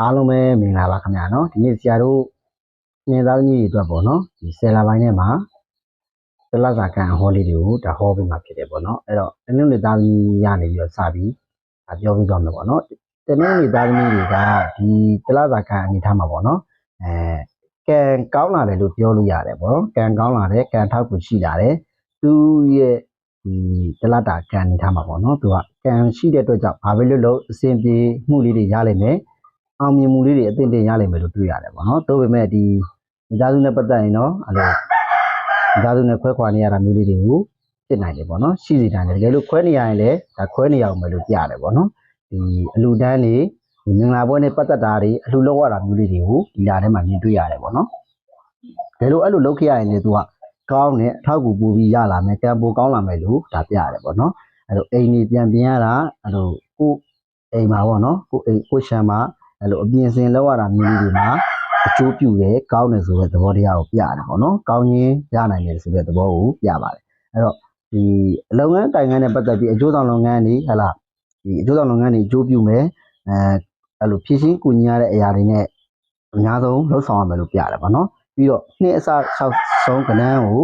အားလုံးပဲမင်္ဂလာပါခင်ဗျာနော်ဒီနေ့ဆရာတို့နေသားသမီးတွေအတွက်ပေါ့နော်ဒီဆယ်လာပိုင်းထဲမှာတလစာကန်ဟောလေးတွေကိုဒါဟောပေးမှာဖြစ်တယ်ပေါ့နော်အဲ့တော့တနင်္လာသားသမီးရနေပြီးတော့စပြီးဒါပြောပြသွားမယ်ပေါ့နော်တနင်္လာသားသမီးတွေကဒီတလစာကန်အနေထားမှာပေါ့နော်အဲကံကောင်းလာတယ်လို့ပြောလို့ရတယ်ပေါ့နော်ကံကောင်းလာတယ်ကံထောက်ကူရှိလာတယ်သူရဲ့ဒီတလတာကံအနေထားမှာပေါ့နော်သူကကံရှိတဲ့အတွက်ကြောင့်ဘာပဲလို့လို့အစဉ်ပြေမှုလေးတွေရလိမ့်မယ် အောင်မြင်မှုလေးတွေအသင့်တင်ရလိမ့်မယ်လို့တွေ့ရတယ်ပေါ့နော်။တို့ပေမဲ့ဒီမိသားစုနဲ့ပတ်သက်ရင်တော့အဲ့လိုမိသားစုနဲ့ခွဲခွာနေရတာမျိုးလေးတွေကိုဖြစ်နိုင်တယ်ပေါ့နော်။ရှိစီတိုင်းတယ်တကယ်လို့ခွဲနေရရင်လည်းဒါခွဲနေရအောင်မယ်လို့ပြရတယ်ပေါ့နော်။ဒီအလူတန်းတွေဒီမင်္ဂလာပွဲနဲ့ပတ်သက်တာတွေအလူလောက်ရတာမျိုးလေးတွေကိုဒီလာထဲမှာမြင်တွေ့ရတယ်ပေါ့နော်။တကယ်လို့အဲ့လိုလုပ်ခဲ့ရရင်လည်းသူကကောင်းတဲ့အထောက်အကူပို့ပြီးရလာမယ်ကံပိုကောင်းလာမယ်လို့ဒါပြရတယ်ပေါ့နော်။အဲ့လိုအိမ်ကြီးပြန်ပြင်ရတာအဲ့လိုကိုယ်အိမ်မှာပေါ့နော်ကိုယ်အိမ်ကိုယ်ရှံမှာ အဲ့လိုအပြင်ဆင်လောက်ရတာမျိုးလေးတွေမှာအကျိုးပြုတယ်ကောင်းတယ်ဆိုတဲ့သဘောတရားကိုပြရတယ်ပေါ့နော်ကောင်းခြင်းရနိုင်တယ်ဆိုတဲ့သဘောကိုပြပါတယ်အဲ့တော့ဒီလုပ်ငန်းတိုင်ငန်းနဲ့ပတ်သက်ပြီးအကျိုးဆောင်လုပ်ငန်းတွေဟလာဒီအကျိုးဆောင်လုပ်ငန်းတွေအကျိုးပြုမယ်အဲအဲ့လိုဖြည့်ရှင်းကူညီရတဲ့အရာတွေနဲ့အများဆုံးလှုပ်ဆောင်ရမယ်လို့ပြရတယ်ပေါ့နော်ပြီးတော့နှစ်အစဆောက်ဆုံးကဏ္ဍကို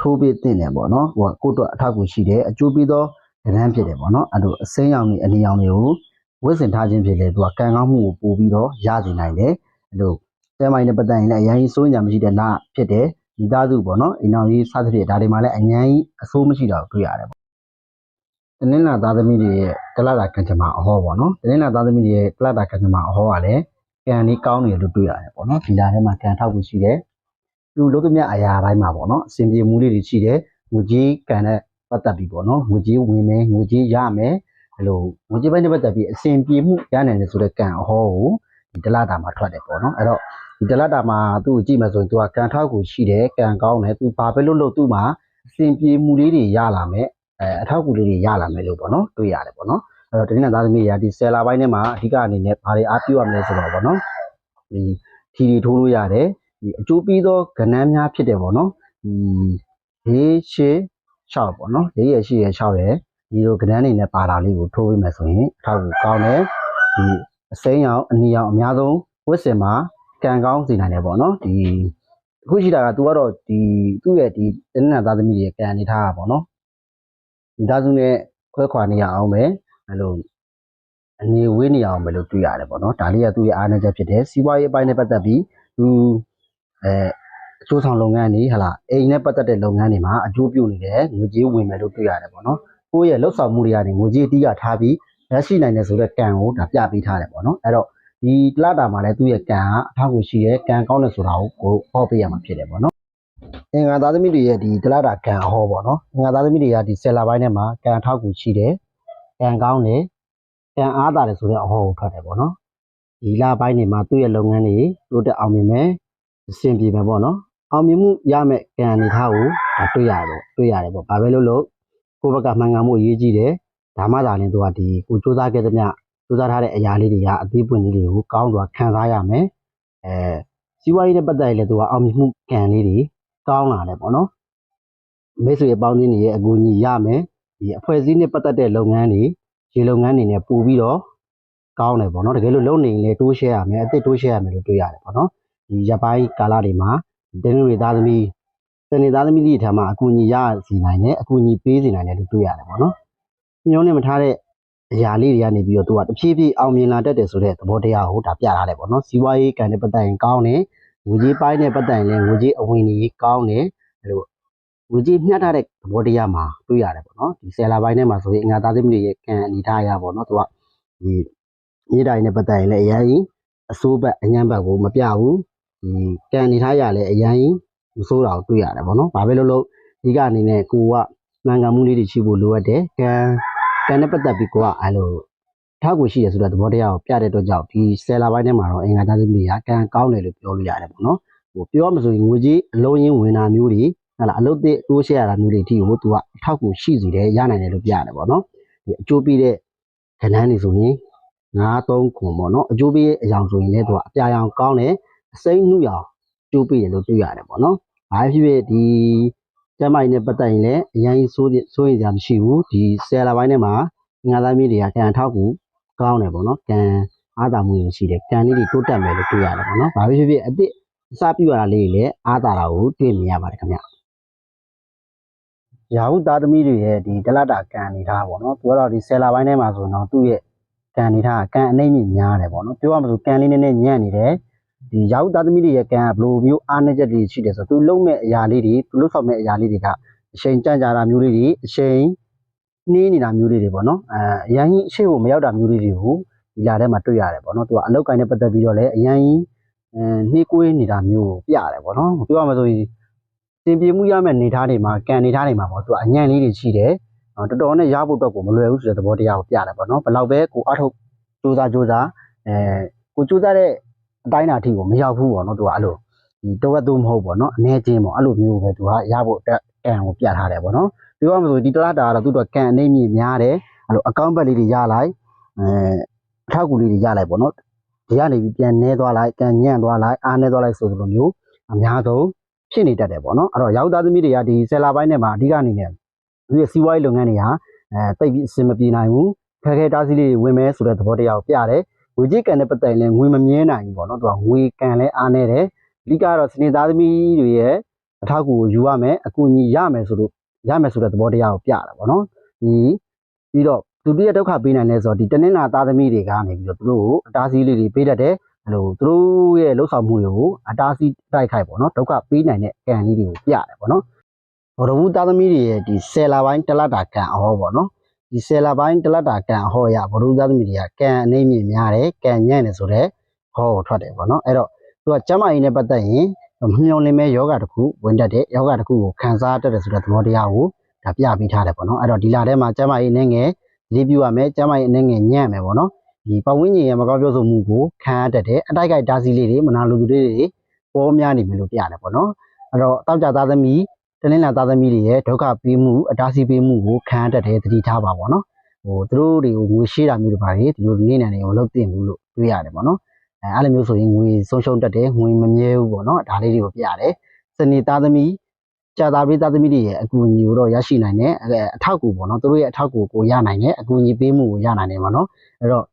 ထိုးပေးတင်တယ်ပေါ့နော်ဟိုကကိုယ့်အတွက်အထောက်အကူရှိတယ်အကျိုးပေးသောကဏ္ဍဖြစ်တယ်ပေါ့နော်အဲ့လိုအစိမ်းရောင်တွေအနီရောင်တွေကို ဝစ်စင်ထားခြင်းဖြစ်လေသူကကံကောင်းမှုကိုပို့ပြီးတော့ရစေနိုင်တယ်အဲ့လိုတဲမိုင်းနဲ့ပတ်သက်ရင်လည်းအရင်ကြီးစိုးရင်မရှိတဲ့နာဖြစ်တယ်မိသားစုပေါ့နော်အိမ်တော်ကြီးစသဖြင့်ဒါတွေမှာလည်းအញ្ញမ်းကြီးအဆိုးမရှိတော့တွေ့ရတယ်ပေါ့တနင်္လာသားသမီးတွေရဲ့တလတာကံကြမ္မာအဟောပေါ့နော်တနင်္လာသားသမီးတွေရဲ့တလတာကံကြမ္မာအဟောကလည်းကံလေးကောင်းတယ်လို့တွေ့ရတယ်ပေါ့နော်ဒီလာထဲမှာကံထောက်မှုရှိတယ်သူလို့သမျှအရာတိုင်းမှာပေါ့နော်အစဉ်ပြေမှုလေးတွေရှိတယ်ငွေကြီးကံနဲ့ပတ်သက်ပြီးပေါ့နော်ငွေကြီးဝင်မယ်ငွေကြီးရမယ် အဲ့လိုငွေကြေးပိုင်းနဲ့ပတ်သက်ပြီးအစဉ်ပြေမှုရနိုင်တယ်ဆိုတဲ့ကံအဟောကိုဒီဒလတာမှာထွက်တယ်ပေါ့နော်အဲ့တော့ဒီဒလတာမှာသူ့ကိုကြည့်မယ်ဆိုရင်သူကကံထောက်ကိုရှိတယ်ကံကောင်းတယ်သူဘာပဲလုပ်လို့သူ့မှာအစဉ်ပြေမှုလေးတွေရလာမယ်အဲအထောက်အကူလေးတွေရလာမယ်လို့ပေါ့နော်တွေ့ရတယ်ပေါ့နော်အဲ့တော့ဒီနေ့သားသမီးတွေကဒီဆယ်လာပိုင်းထဲမှာအဓိကအနေနဲ့ဘာတွေအားပြုရမလဲဆိုတော့ပေါ့နော်ဒီထီတွေထိုးလို့ရတယ်ဒီအကျိုးပြီးသောကဏ္ဍများဖြစ်တယ်ပေါ့နော်ဒီလေးရှေး6ပေါ့နော်လေးရရှိရ6ရယ် ဒီလိုကဏ္ဍအနေနဲ့ပါတာလေးကိုထိုးပေးမယ်ဆိုရင်အထောက်အကူကောင်းတယ်ဒီအစိမ်းရောင်အနီရောင်အများဆုံးဝတ်စင်မှာကံကောင်းစေနိုင်တယ်ပေါ့နော်ဒီအခုရှိတာက तू ကတော့ဒီသူ့ရဲ့ဒီတနင်္လာသားသမီးတွေရဲ့ကံအနေထားတာပေါ့နော်ဒီသားစုနဲ့ခွဲခွာနေရအောင်ပဲအဲ့လိုအနေဝေးနေအောင်ပဲလို့တွေ့ရတယ်ပေါ့နော်ဒါလေးကသူ့ရဲ့အားနည်းချက်ဖြစ်တယ်စီးပွားရေးအပိုင်းနဲ့ပတ်သက်ပြီးသူအဲအကျိုးဆောင်လုပ်ငန်းတွေဟလာအိမ်နဲ့ပတ်သက်တဲ့လုပ်ငန်းတွေမှာအကျိုးပြုနေတယ်ငွေကြေးဝင်မယ်လို့တွေ့ရတယ်ပေါ့နော် ကိုယ့်ရဲ့လှုပ်ဆောင်မှုတွေကနေငွေကြေးအတီးကထားပြီးရရှိနိုင်တယ်ဆိုတဲ့ကံကိုဒါပြပေးထားတယ်ပေါ့နော်အဲ့တော့ဒီတလတာမှာလည်းသူ့ရဲ့ကံကအထောက်အကူရှိတယ်ကံကောင်းတယ်ဆိုတာကိုကိုဟောပေးရမှာဖြစ်တယ်ပေါ့နော်အင်္ဂါသားသမီးတွေရဲ့ဒီတလတာကံအဟောပေါ့နော်အင်္ဂါသားသမီးတွေကဒီဆယ်လာပိုင်းထဲမှာကံအထောက်အကူရှိတယ်ကံကောင်းတယ်ကံအားတာတယ်ဆိုတဲ့အဟောကိုထွက်တယ်ပေါ့နော်ဒီလပိုင်းတွေမှာသူ့ရဲ့လုပ်ငန်းတွေတိုးတက်အောင်မြင်မယ်အဆင်ပြေမယ်ပေါ့နော်အောင်မြင်မှုရမယ့်ကံအနေထားကိုဒါတွေ့ရတယ်တွေ့ရတယ်ပေါ့ဘာပဲလို့လို့ ကိုယ့်ဘက်ကမှန်ကန်မှုအရေးကြီးတယ်ဒါမှသာလည်းသူကဒီကိုစူးစမ်းခဲ့တဲ့မြစူးစမ်းထားတဲ့အရာလေးတွေကအသေးပွင့်လေးတွေကိုကောင်းစွာခံစားရမယ်အဲစီးပွားရေးနဲ့ပတ်သက်ရင်လည်းသူကအောင်မြင်မှုကံလေးတွေကောင်းလာတယ်ပေါ့နော်မိတ်ဆွေအပေါင်းအသင်းတွေရဲ့အကူအညီရမယ်ဒီအဖွဲ့အစည်းနဲ့ပတ်သက်တဲ့လုပ်ငန်းတွေရေလုပ်ငန်းတွေနဲ့ပို့ပြီးတော့ကောင်းတယ်ပေါ့နော်တကယ်လို့လုပ်နေရင်လည်းတိုးရှဲရမယ်အစ်စ်တိုးရှဲရမယ်လို့တွေ့ရတယ်ပေါ့နော်ဒီရပိုင်းကာလတွေမှာတင်းတွေသားသမီး စနေသားသမီးတွေထံမှာအကူအညီရစီနိုင်တယ်အကူအညီပေးစီနိုင်တယ်လို့တွေ့ရတယ်ပေါ့နော်ညုံနေမထားတဲ့အရာလေးတွေကနေပြီးတော့သူကတဖြည်းဖြည်းအောင်မြင်လာတတ်တယ်ဆိုတဲ့သဘောတရားကိုဒါပြထားတယ်ပေါ့နော်စီးပွားရေးကံနဲ့ပတ်သက်ရင်ကောင်းတယ်ငွေကြေးပိုင်းနဲ့ပတ်သက်ရင်လည်းငွေကြေးအဝင်ကြီးကောင်းတယ်အဲလိုငွေကြေးမျှထားတဲ့သဘောတရားမှာတွေ့ရတယ်ပေါ့နော်ဒီဆယ်လာပိုင်းထဲမှာဆိုရင်အင်္ဂါသားသမီးတွေရဲ့ကံအနေထားအရပေါ့နော်သူကဒီမြေတိုင်းနဲ့ပတ်သက်ရင်လည်းအရင်ကြီးအစိုးဘက်အညံဘက်ကိုမပြဘူးဒီကံအနေထားရလည်းအရင်ကြီး မဆိုးတာကိုတွေ့ရတယ်ပေါ့နော်။ဘာပဲလို့လို့ဒီကအနေနဲ့ကိုကမှန်ကန်မှုလေးတွေရှိဖို့လိုအပ်တယ်။ကံကံနဲ့ပတ်သက်ပြီးကိုကအဲလိုထောက်ကိုရှိရဆိုတဲ့သဘောတရားကိုပြတဲ့အတွက်ကြောင့်ဒီဆယ်လာပိုင်းထဲမှာတော့အင်္ဂါသားသမီးတွေကကံကောင်းတယ်လို့ပြောလို့ရတယ်ပေါ့နော်။ဟိုပြောရမဆိုရင်ငွေကြီးအလုံးရင်းဝင်တာမျိုးတွေဟလာအလုပ်တွေတိုးရှဲရတာမျိုးတွေအထိကိုသူကအထောက်ကိုရှိစီတယ်ရနိုင်တယ်လို့ပြရတယ်ပေါ့နော်။ဒီအကျိုးပေးတဲ့ခဏန်းတွေဆိုရင်9-3ခွန်ပေါ့နော်။အကျိုးပေးတဲ့အကြောင်းဆိုရင်လည်းသူကအပြာရောင်ကောင်းတယ်အစိမ့်နှုရောင်ကျိုးပေးတယ်လို့တွေ့ရတယ်ပေါ့နော်။ ဘာဖြစ်ဖြစ်ဒီကျမ်းမိုင်နဲ့ပတ်သက်ရင်လည်းအရင်ကြီးစိုးစိုးရင်စရာမရှိဘူးဒီဆယ်လာပိုင်းထဲမှာငါးသားမီးတွေကကံထောက်ကူကောင်းတယ်ပေါ့နော်ကံအားသာမှုတွေရှိတယ်ကံလေးတွေတိုးတက်မယ်လို့တွေ့ရတယ်ပေါ့နော်ဘာဖြစ်ဖြစ်အစ်စ်အစပြုရတာလေးတွေလည်းအားသာတာကိုတွေ့မြင်ရပါတယ်ခင်ဗျရာဟုသားသမီးတွေရဲ့ဒီတလတာကံနေထားပေါ့နော်သူကတော့ဒီဆယ်လာပိုင်းထဲမှာဆိုရင်တော့သူ့ရဲ့ကံနေထားကံအနှိမ့်မြင့်များတယ်ပေါ့နော်ပြောရမှာဆိုကံလေးနည်းနည်းညံ့နေတယ် ဒီရာဟုသားသမီးတွေရဲ့ကံကဘယ်လိုမျိုးအားနည်းချက်တွေရှိတယ်ဆိုတော့သူလုံးမဲ့အရာလေးတွေသူလုံးဆောင်မဲ့အရာလေးတွေကအချိန်ကြန့်ကြာတာမျိုးလေးတွေအချိန်နှီးနေတာမျိုးလေးတွေပေါ့နော်အဲအရင်ကြီးအရှိကိုမရောက်တာမျိုးလေးတွေကိုဒီလာထဲမှာတွေ့ရတယ်ပေါ့နော်သူကအလောက်ကိုင်းနဲ့ပတ်သက်ပြီးတော့လည်းအရင်ကြီးအဲနှီးကွေးနေတာမျိုးကိုပြရတယ်ပေါ့နော်ပြောရမှာဆိုရင်တင်ပြေမှုရမယ့်နေသားတွေမှာကံနေသားတွေမှာပေါ့သူကအညံ့လေးတွေရှိတယ်တော်တော်နဲ့ရဖို့အတွက်ကိုမလွယ်ဘူးဆိုတဲ့သဘောတရားကိုပြတယ်ပေါ့နော်ဘယ်လောက်ပဲကိုအထုတ်စူးစမ်းစူးစမ်းအဲကိုစူးစမ်းတဲ့ အတိုင်းအတာအထိကိုမရောက်ဘူးပေါ့နော်သူကအဲ့လိုဒီတဝက်သူမဟုတ်ပေါ့နော်အနေချင်းပေါ့အဲ့လိုမျိုးပဲသူကရဖို့အတွက်ကံကိုပြထားတယ်ပေါ့နော်ပြောရမှာဆိုဒီတလားတာကတော့သူတို့ကံအနေမြင့်များတယ်အဲ့လိုအကောင့်ဘက်လေးတွေရလိုက်အဲအထောက်အကူလေးတွေရလိုက်ပေါ့နော်ဒီကနေပြီးပြန်နေသွားလိုက်ပြန်ညံ့သွားလိုက်အားနေသွားလိုက်ဆိုလိုမျိုးအများဆုံးဖြစ်နေတတ်တယ်ပေါ့နော်အဲ့တော့ရောက်သားသမီးတွေကဒီဆယ်လာပိုင်းထဲမှာအဓိကအနေနဲ့သူရဲ့စီးပွားရေးလုပ်ငန်းတွေဟာအဲတိတ်ပြီးအဆင်မပြေနိုင်ဘူးခက်ခဲတားဆီးလေးတွေဝင်မယ်ဆိုတဲ့သဘောတရားကိုပြတယ် ငွေကြေးကံနဲ့ပတ်သက်ရင်လည်းငွေမမြဲနိုင်ဘူးပေါ့နော်သူကငွေကံလည်းအားနေတယ်အဓိကတော့စနေသားသမီးတွေရဲ့အထောက်အကူကိုယူရမယ်အကူအညီရမယ်ဆိုလို့ရမယ်ဆိုတဲ့သဘောတရားကိုပြတာပေါ့နော်ဒီပြီးတော့သူတို့ရဲ့ဒုက္ခပေးနိုင်လဲဆိုတော့ဒီတနင်္လာသားသမီးတွေကနေပြီးတော့သူတို့ကိုအတားဆီးလေးတွေပေးတတ်တယ်အဲ့လိုသူတို့ရဲ့လှုပ်ဆောင်မှုတွေကိုအတားဆီးတိုက်ခိုက်ပေါ့နော်ဒုက္ခပေးနိုင်တဲ့ကံလေးတွေကိုပြတယ်ပေါ့နော်ဘောရဘူးသားသမီးတွေရဲ့ဒီဆယ်လာပိုင်းတလတ်တာကံအဟောပေါ့နော် ဒီဆယ်လာပိုင်းတလတ်တာကံအဟောရဘောရဘူးသားသမီးတွေကကံအနေမြင့်များတယ်ကံညံ့တယ်ဆိုတော့ဟောကိုထွက်တယ်ပေါ့နော်အဲ့တော့သူကကျမ်းမာရေးနဲ့ပတ်သက်ရင်မမျော်လင့်မဲ့ယောဂတစ်ခုဝင်တတ်တဲ့ယောဂတစ်ခုကိုခံစားတတ်တယ်ဆိုတဲ့သဘောတရားကိုဒါပြပေးထားတယ်ပေါ့နော်အဲ့တော့ဒီလာထဲမှာကျမ်းမာရေးအနေငယ်ရေးပြရမယ်ကျမ်းမာရေးအနေငယ်ညံ့မယ်ပေါ့နော်ဒီပဝင်းကြီးရဲ့မကောင်းပြောဆိုမှုကိုခံရတတ်တယ်အတိုက်ခိုက်တားဆီးလေးတွေမနာလိုသူတွေတွေပေါ်များနေပြီလို့ပြရတယ်ပေါ့နော်အဲ့တော့တောက်ကြသားသမီး တလင်းလာသားသမီးတွေရဲ့ဒုက္ခပေးမှုအတားဆီးပေးမှုကိုခံရတတ်တယ်သတိထားပါပေါ့နော်ဟိုသူတို့တွေကိုငွေရှိတာမျိုးတွေပါလေဒီလိုနေနေနေကိုလုံးတင်ဘူးလို့တွေးရတယ်ပေါ့နော်အဲအဲ့လိုမျိုးဆိုရင်ငွေဆုံးရှုံးတတ်တယ်ငွေမမြဲဘူးပေါ့နော်ဒါလေးတွေကိုပြရတယ်စနေသားသမီးကြာသားပေးသားသမီးတွေရဲ့အကူအညီကိုတော့ရရှိနိုင်တယ်အဲအထောက်အကူပေါ့နော်သူတို့ရဲ့အထောက်အကူကိုရနိုင်တယ်အကူအညီပေးမှုကိုရနိုင်တယ်ပေါ့နော်အဲ့တော့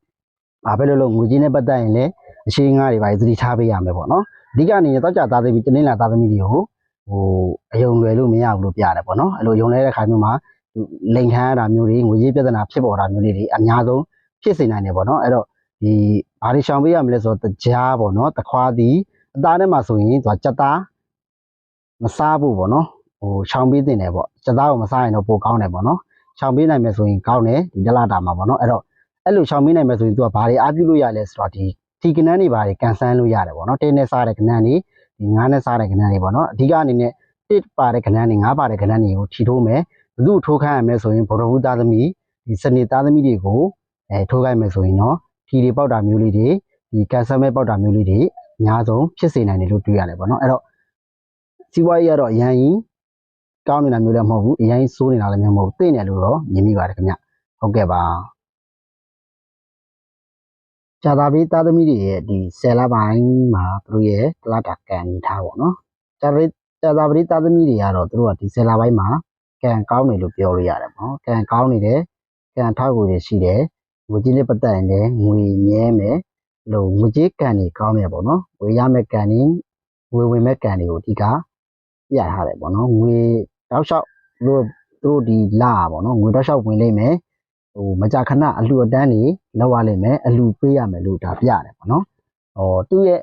ဘာပဲလို့လို့ငွေကြီးနဲ့ပတ်သက်ရင်လည်းအရှိငါးတွေပါသတိထားပေးရမယ်ပေါ့နော်အဓိကအနေနဲ့တောက်ကြသားသမီးတင်းလာသားသမီးတွေကို ဟိုအယုံလွယ်လို့မရဘူးလို့ပြရတယ်ပေါ့နော်အဲ့လိုယုံလဲတဲ့ခါမျိုးမှာလိန်ခံရတာမျိုးတွေငွေကြီးပြဿနာဖြစ်ပေါ်တာမျိုးတွေအများဆုံးဖြစ်စေနိုင်တယ်ပေါ့နော်အဲ့တော့ဒီဘာတွေရှောင်ပေးရမလဲဆိုတော့တကြားပေါ့နော်တခွားသည်အသားထဲမှာဆိုရင်သူကကြက်သားမစားဘူးပေါ့နော်ဟိုရှောင်ပေးတင်တယ်ပေါ့ကြက်သားကိုမစားရင်တော့ပိုကောင်းတယ်ပေါ့နော်ရှောင်ပေးနိုင်မယ်ဆိုရင်ကောင်းတယ်ဒီတလားတာမှာပေါ့နော်အဲ့တော့အဲ့လိုရှောင်ပေးနိုင်မယ်ဆိုရင်သူကဘာတွေအားပြုလို့ရလဲဆိုတော့ဒီဒီကနန်းတွေဘာတွေကန်ဆန်းလို့ရတယ်ပေါ့နော်တင်းနဲ့စားတဲ့ကနန်းတွေ ဒီငါးနဲ့စားတဲ့ကနန်းတွေပေါ့နော်အဓိကအနေနဲ့တစ်ပါတဲ့ကနန်းတွေငါးပါတဲ့ကနန်းတွေကိုထီထိုးမယ်ဘသူ့ထိုးခိုင်းရမယ်ဆိုရင်ဗုဒ္ဓဘုသားသမီးဒီစနေသားသမီးတွေကိုအဲထိုးခိုင်းမယ်ဆိုရင်တော့ထီတွေပေါက်တာမျိုးလေးတွေဒီကန်ဆယ်မဲပေါက်တာမျိုးလေးတွေအများဆုံးဖြစ်စေနိုင်တယ်လို့တွေ့ရတယ်ပေါ့နော်အဲ့တော့စီးပွားရေးကတော့အရင်ကြီးကောင်းနေတာမျိုးလည်းမဟုတ်ဘူးအရင်ကြီးစိုးနေတာလည်းမျိုးမဟုတ်ဘူးသိနေလို့တော့မြင်မိပါတယ်ခင်ဗျဟုတ်ကဲ့ပါ ဂျာတာဘေးသားသမီးတွေရဲ့ဒီဆယ်လပိုင်းမှာသူတို့ရဲ့တလတာကန်နေထားပေါ့နော်ဂျာဘေးဂျာတာဘေးသားသမီးတွေကတော့သူတို့ကဒီဆယ်လပိုင်းမှာကန်ကောင်းတယ်လို့ပြောလို့ရတယ်ပေါ့နော်ကန်ကောင်းနေတယ်ကန်ထောက်ကိုတွေရှိတယ်ငွေကြေးနဲ့ပတ်သက်ရင်လည်းငွေမြဲမယ်လို့ငွေကြေးကန်တွေကောင်းတယ်ပေါ့နော်ငွေရမဲ့ကန်တွေငွေဝင်မဲ့ကန်တွေကိုအဓိကပြထားတယ်ပေါ့နော်ငွေတောက်လျှောက်သူတို့သူတို့ဒီလာပေါ့နော်ငွေတောက်လျှောက်ဝင်လိမ့်မယ် ဟိုမကြခဏအလှအတန်းတွေလောက်ရလိမ့်မယ်အလှပေးရမယ်လို့ဒါပြတယ်ပေါ့နော်ဟောသူ့ရဲ့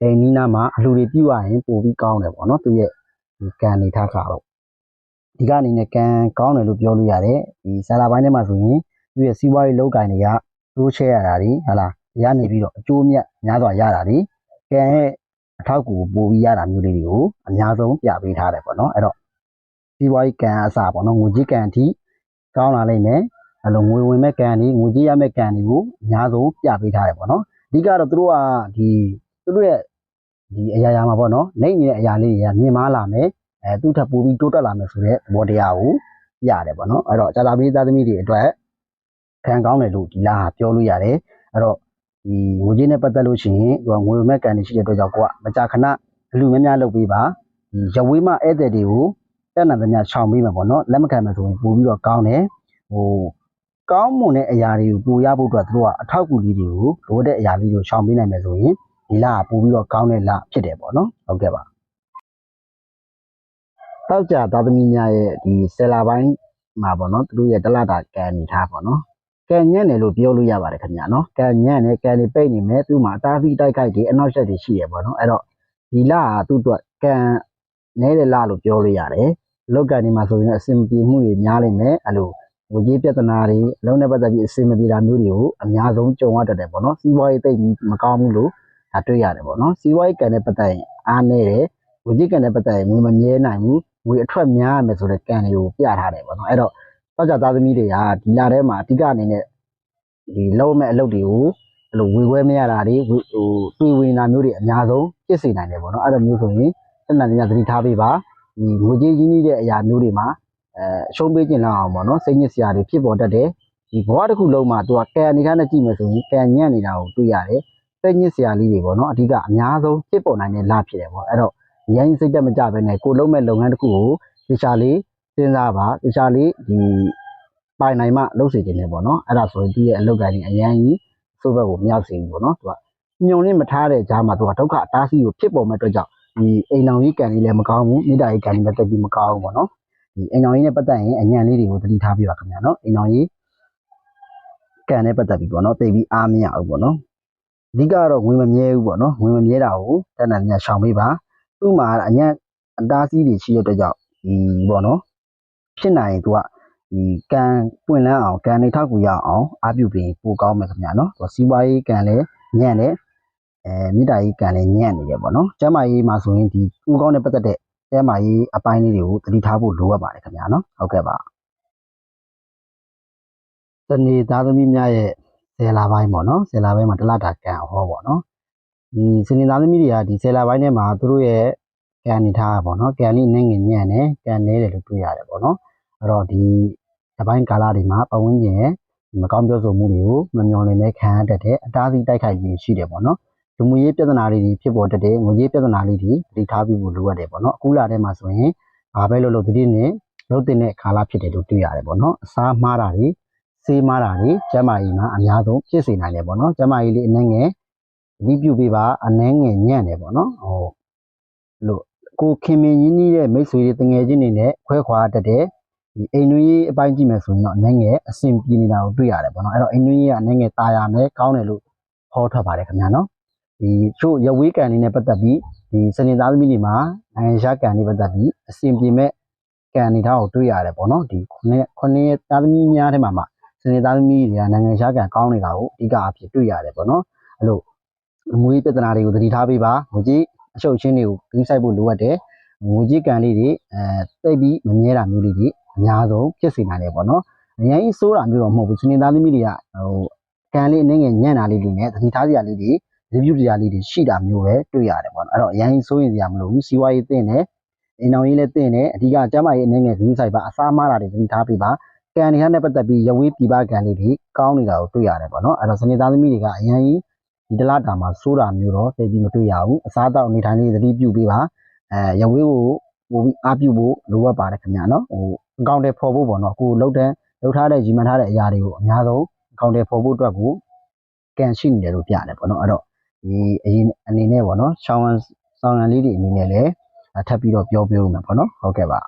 အိမ်နီးနားမှာအလှတွေပြုတ်ရရင်ပိုပြီးကောင်းတယ်ပေါ့နော်သူ့ရဲ့ဒီကန်နေထားကတော့ဒီကအနေနဲ့ကန်ကောင်းတယ်လို့ပြောလို့ရတယ်ဒီဆာလာပိုင်းထဲမှာဆိုရင်သူ့ရဲ့စီးပွားရေးလုပ်ကိုင်တွေကတိုးချဲရတာဒီဟာလားရနေပြီးတော့အကျိုးမြတ်များစွာရတာဒီကန်ရဲ့အထောက်ကူပို့ပြီးရတာမျိုးလေးတွေကိုအများဆုံးပြပေးထားတယ်ပေါ့နော်အဲ့တော့စီးပွားရေးကန်အစားပေါ့နော်ငွေကြီးကန်အထိကောင်းလာလိမ့်မယ် အဲ့လိုငွေဝင်မဲ့ကန်တွေငွေကြီးရမဲ့ကန်တွေကိုအများဆုံးပြပေးထားတယ်ပေါ့နော်အဓိကတော့သူတို့ကဒီသူတို့ရဲ့ဒီအရာရာမှာပေါ့နော်နိုင်နေတဲ့အရာလေးတွေကမြင်မာလာမယ်အဲသူ့ထပ်ပို့ပြီးတိုးတက်လာမယ်ဆိုတဲ့သဘောတရားကိုရတယ်ပေါ့နော်အဲ့တော့ကြာတာပရိသတ်သမီးတွေအတွက်ခံကောင်းတယ်လို့ဒီလားပြောလို့ရတယ်အဲ့တော့ဒီငွေကြေးနဲ့ပတ်သက်လို့ရှိရင်သူကငွေမဲ့ကန်တွေရှိတဲ့အတွက်ကြောင့်ကိုကမကြာခဏအလူများများလုပ်ပေးပါဒီရဝေးမဧည့်သည်တွေကိုတက်နံသမျှခြောင်ပေးမှာပေါ့နော်လက်မခံမယ်ဆိုရင်ပို့ပြီးတော့ကောင်းတယ်ဟို ကောင်းမွန်တဲ့အရာတွေကိုပူရဖို့အတွက်သူတို့ကအထောက်အကူလေးတွေကိုလိုတဲ့အရာလေးတွေကိုရှောင်ပေးနိုင်မယ်ဆိုရင်ဒီလကပို့ပြီးတော့ကောင်းတဲ့လဖြစ်တယ်ပေါ့နော်ဟုတ်ကဲ့ပါတောက်ကြသားသမီးများရဲ့ဒီဆယ်လာပိုင်းမှာပေါ့နော်သူတို့ရဲ့တလတာကန်နေထားပေါ့နော်ကန်ညံ့တယ်လို့ပြောလို့ရပါတယ်ခင်ဗျာနော်ကန်ညံ့တယ်ကန်နေပိတ်နေမယ်သူ့မှာအသားစီးတိုက်ခိုက်တွေအနောက်ဆက်တွေရှိရပေါ့နော်အဲ့တော့ဒီလကသူ့အတွက်ကန်နေတဲ့လလို့ပြောလို့ရတယ်လောက်ကဒီမှာဆိုရင်အဆင်ပြေမှုတွေများလိမ့်မယ်အဲ့လို ငွေကြေးပြဿနာတွေအလုံးနဲ့ပတ်သက်ပြီးအဆင်မပြေတာမျိုးတွေကိုအများဆုံးကြုံရတတ်တယ်ပေါ့နော်စီးပွားရေးတိတ်မကောင်းဘူးလို့ဒါတွေ့ရတယ်ပေါ့နော်စီးပွားရေးကန်တဲ့ပတ်သက်ရင်အားနေတယ်ငွေကြေးကန်တဲ့ပတ်သက်ရင်ငွေမမြဲနိုင်ဘူးငွေအထွက်များရမယ်ဆိုတဲ့ကန်တွေကိုပြထားတယ်ပေါ့နော်အဲ့တော့တောက်ကြသားသမီးတွေကဒီလာထဲမှာအဓိကအနေနဲ့ဒီလုံးမဲ့အလုပ်တွေကိုအဲ့လိုဝေခွဲမရတာတွေဟိုတွေ့ဝင်တာမျိုးတွေအများဆုံးဖြစ်စေနိုင်တယ်ပေါ့နော်အဲ့လိုမျိုးဆိုရင်တဏှာတရားသတိထားပေးပါဒီငွေကြေးရင်းနှီးတဲ့အရာမျိုးတွေမှာ အဲအရှုံးပေးခြင်းလောက်အောင်ပေါ့နော်စိတ်ညစ်စရာတွေဖြစ်ပေါ်တတ်တယ်ဒီဘဝတစ်ခုလုံးမှာသူကကံအနေထားနဲ့ကြည့်မယ်ဆိုရင်ကံညံ့နေတာကိုတွေ့ရတယ်စိတ်ညစ်စရာလေးတွေပေါ့နော်အဓိကအများဆုံးဖြစ်ပေါ်နိုင်တဲ့လဖြစ်တယ်ပေါ့အဲ့တော့ရိုင်းစိတ်တက်မကြဘဲနဲ့ကိုလုံးမဲ့လုပ်ငန်းတစ်ခုကိုတခြားလေးစဉ်းစားပါတခြားလေးဒီပိုင်နိုင်မှလုပ်စေခြင်းနဲ့ပေါ့နော်အဲ့ဒါဆိုရင်ဒီရဲ့အလုပ်ကိုင်းကြီးအရန်ကြီးစိုးဘက်ကိုမရောက်စေဘူးပေါ့နော်သူကညုံနဲ့မထားတဲ့ကြားမှာသူကဒုက္ခအတားဆီးကိုဖြစ်ပေါ်မဲ့အတွက်ကြောင့်ဒီအိမ်တော်ကြီးကံကြီးလည်းမကောင်းဘူးမိသားကြီးကံကြီးလည်းတက်ပြီးမကောင်းဘူးပေါ့နော် ဒီအိမ်တော်ကြီးနဲ့ပတ်သက်ရင်အညံလေးတွေကိုသတိထားပြပါခင်ဗျာနော်အိမ်တော်ကြီးကန်နဲ့ပတ်သက်ပြီးပေါ့နော်သိပြီးအားမရဘူးပေါ့နော်အဓိကတော့ငွေမမြဲဘူးပေါ့နော်ငွေမမြဲတာကိုတဏ္ဍာညာရှောင်ပေးပါသူ့မှာအညံအတားစီးတွေရှိရတဲ့ကြောင့်ဒီပေါ့နော်ဖြစ်နိုင်ရင်သူကဒီကန်ပွင့်လန်းအောင်ကန်နေထောက်ကူရအောင်အားပြုပြီးပိုကောင်းမယ်ခင်ဗျာနော်သူစီးပွားရေးကန်လည်းညံ့တယ်အဲမိတာရေးကန်လည်းညံ့နေတယ်ပေါ့နော်ကျမ်းမာရေးမှာဆိုရင်ဒီဦးကောင်းနဲ့ပတ်သက်တဲ့ အဲမာကြီးအပိုင်းလေးတွေကိုသတိထားဖို့လိုအပ်ပါတယ်ခင်ဗျာနော်ဟုတ်ကဲ့ပါတနေ့သားသမီးများရဲ့ဆယ်လာပိုင်းပေါ့နော်ဆယ်လာပိုင်းမှာတလတာကံဟောပေါ့နော်ဒီစနေသားသမီးတွေကဒီဆယ်လာပိုင်းထဲမှာသူတို့ရဲ့ကံနေထားပေါ့နော်ကံလေးနည်းငယ်ညံ့တယ်ကံနေတယ်လို့တွေ့ရတယ်ပေါ့နော်အဲ့တော့ဒီတပိုင်းကာလတွေမှာပဝန်းကျင်ရဲ့မကောင်းပြောဆိုမှုတွေကိုမမျှော်လင့်မဲခံရတတ်တဲ့အတားစီးတိုက်ခိုက်ခြင်းရှိတယ်ပေါ့နော် လူမှုရေးပြဿနာတွေတွေဖြစ်ပေါ်တတ်တယ်ငွေကြေးပြဿနာလေးတွေတတိထားပြီးဖို့လိုအပ်တယ်ပေါ့နော်အခုလာထဲမှာဆိုရင်ဘာပဲလို့လို့တတိနဲ့လုံးတင်တဲ့ခါလာဖြစ်တယ်လို့တွေ့ရတယ်ပေါ့နော်အစားမှားတာတွေစေးမှားတာတွေကျမကြီးမှာအများဆုံးဖြစ်စေနိုင်တယ်ပေါ့နော်ကျမကြီးလေးအနှဲငယ်ဒီပြုတ်ပေးပါအနှဲငယ်ညံ့တယ်ပေါ့နော်ဟိုလို့ကိုခင်မင်းရင်းနှီးတဲ့မိတ်ဆွေတွေတငယ်ချင်းတွေနဲ့ခွဲခွာတတ်တယ်ဒီအိမ်နွေးရေးအပိုင်းကြည့်မယ်ဆိုရင်တော့အနှဲငယ်အဆင်ပြေနေတာကိုတွေ့ရတယ်ပေါ့နော်အဲ့တော့အိမ်နွေးရေးကအနှဲငယ်ตายရမယ်ကောင်းတယ်လို့ဟောထွက်ပါတယ်ခင်ဗျာနော် ဒီချို့ရဝေးကန်လေးနဲ့ပတ်သက်ပြီးဒီစနေသားသမီးတွေမှာနိုင်ငံရှားကန်လေးပတ်သက်ပြီးအစဉ်ပြေမဲ့ကန်နေထားကိုတွေ့ရတယ်ပေါ့နော်ဒီခုနှစ်ခုနှစ်သားသမီးများထဲမှာမှစနေသားသမီးတွေကနိုင်ငံရှားကန်ကောင်းနေတာကိုအဓိကအဖြစ်တွေ့ရတယ်ပေါ့နော်အဲ့လိုငွေပြဿနာတွေကိုသတိထားပေးပါငွေကြီးအရှုပ်ချင်းတွေကိုဂိမ်းဆိုင်ဖို့လိုအပ်တယ်ငွေကြီးကန်လေးတွေအဲတိတ်ပြီးမမြဲတာမျိုးလေးတွေအများဆုံးဖြစ်စေနိုင်တယ်ပေါ့နော်အရင်ကြီးစိုးတာမျိုးတော့မဟုတ်ဘူးစနေသားသမီးတွေကဟိုကန်လေးအနေငယ်ညံ့တာလေးတွေနဲ့သတိထားစရာလေးတွေ review တရားလေးတွေရှိတာမျိုးပဲတွေ့ရတယ်ပေါ့နော်အဲ့တော့အရင်စိုးရင်စရာမလိုဘူးစီးပွားရေးတင်တယ်အိမ်အောင်ရေးလည်းတင်တယ်အဓိကကျမကြီးအနေငယ် review site ပါအစားမားတာတွေသတိထားပေးပါကန်တွေဟာနဲ့ပတ်သက်ပြီးရဝေးပြပကန်လေးတွေကောင်းနေတာကိုတွေ့ရတယ်ပေါ့နော်အဲ့တော့စနေသားသမီးတွေကအရင်ကြီးဒီတလားတာမှာစိုးတာမျိုးတော့သိပြီးမတွေ့ရဘူးအစားအသောက်အနေထိုင်လေးသတိပြုပေးပါအဲရဝေးကိုပို့ပြီးအားပြုဖို့လိုအပ်ပါတယ်ခင်ဗျာနော်ဟိုအကောင့်တွေဖော်ဖို့ပေါ့နော်ကိုလှုပ်တဲ့လှုပ်ထားတဲ့ကြီးမှန်ထားတဲ့အရာတွေကိုအများဆုံးအကောင့်တွေဖော်ဖို့အတွက်ကိုကန်ရှိနေတယ်လို့ပြတယ်ပေါ့နော်အဲ့တော့ ဒီအရင်အနေနဲ့ပေါ့နော်ရှောင်းဝမ်ဆောင်ရန်လေးတွေအနေနဲ့လည်းထပ်ပြီးတော့ပြောပြဦးမယ်ပေါ့နော်ဟုတ်ကဲ့ပါ